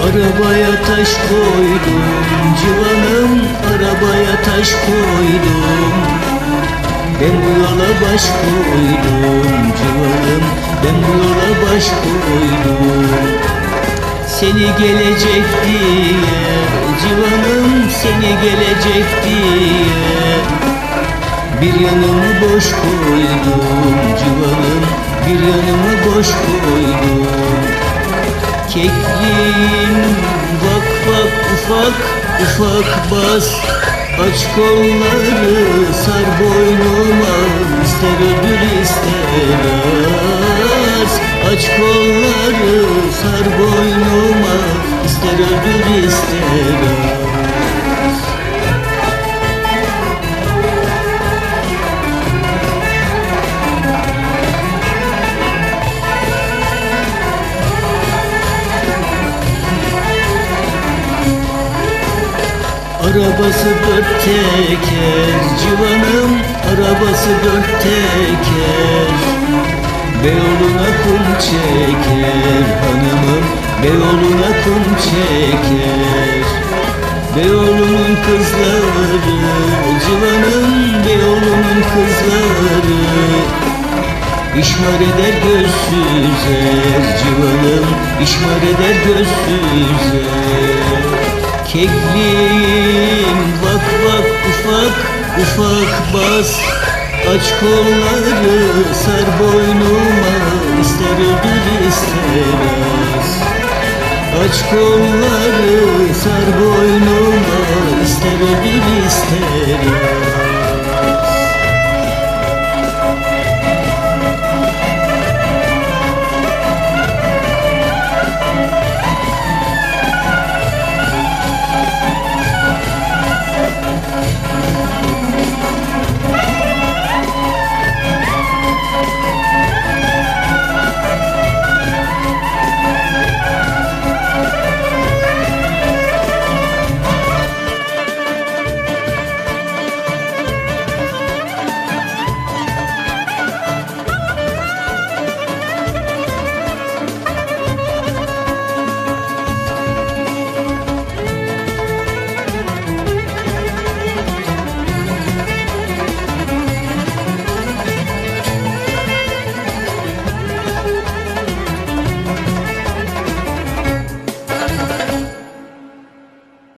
Arabaya taş koydum civanım Arabaya taş koydum. Ben bu yola baş koydum civanım Ben bu yola baş koydum. Seni gelecek diye civanım Seni gelecek diye. Bir yanımı boş koydum civanım Bir yanımı boş koydum ufak bas Aç kolları sar boynuma ister öldür ister az Aç kolları sar boynuma ister öldür ister az Arabası dört teker civanım Arabası dört teker. Beyoğlu'na kum çeker hanımım Beyoğlu'na kum çeker. Beyoğlu'nun kızları civanım Beyoğlu'nun kızları. İşmar eder gözsüzer civanım İşmar eder gözsüzer Kekliğim bak bak ufak bas Aç kolları sar boynuma ister öldür ister az Aç kolları sar boynuma ister öldür ister az